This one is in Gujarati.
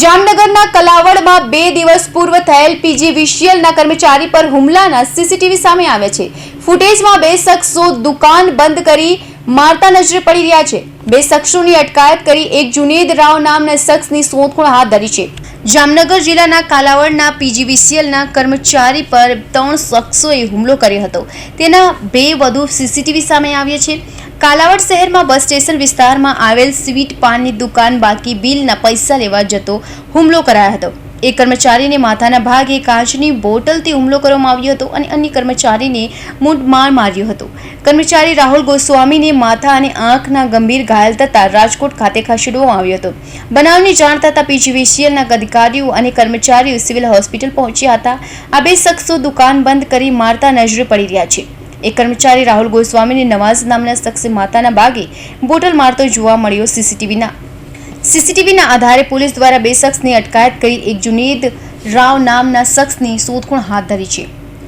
જામનગરના કલાવડમાં બે દિવસ પૂર્વ થયેલ પીજી વિશિયલના કર્મચારી પર હુમલાના સીસીટીવી સામે આવે છે. ફૂટેજમાં બે શખ્સો દુકાન બંધ કરી મારતા નજરે પડી રહ્યા છે. બે શખ્સોની અટકાયત કરી એક જુનેદ રાવ નામના શખ્સની શોધખોળ હાથ ધરી છે. જામનગર જિલ્લાના કાલાવડના પીજીવીસીએલના કર્મચારી પર ત્રણ શખ્સોએ હુમલો કર્યો હતો. તેના બે વધુ સીસીટીવી સામે આવ્યા છે. કાલાવડ શહેરમાં બસ સ્ટેશન વિસ્તારમાં આવેલ સ્વીટ પાનની દુકાન બાકી બિલના પૈસા લેવા જતો હુમલો કરાયો હતો. એક કર્મચારીને માથાના ભાગે કાચની બોટલથી હુમલો કરવામાં આવ્યો હતો અને અન્ય કર્મચારીને મૂંઢમાર માર્યો હતો. કર્મચારી રાહુલ ગોસ્વામીને માથા અને આંખના ગંભીર ઘાયલ થતાં રાજકોટ ખાતે ખસેડવામાં આવ્યો હતો. બનાવની જાણ થતાં પીજીવીસીએલના અધિકારીઓ અને કર્મચારીઓ સિવિલ હોસ્પિટલ પહોંચ્યા હતા. આ બે શખ્સો દુકાન બંધ કરી મારતા નજરે પડી રહ્યા છે. એક કર્મચારી રાહુલ ગોસ્વામીને નવાઝ નામના શખ્સે માતાના ભાગે બોટલ મારતો જોવા મળ્યો સીસીટીવીના. સીસીટીવીના આધારે પોલીસ દ્વારા બે શખ્સની અટકાયત કરી એક જુનેદ રાવ નામના શખ્સની શોધખોળ હાથ ધરી છે.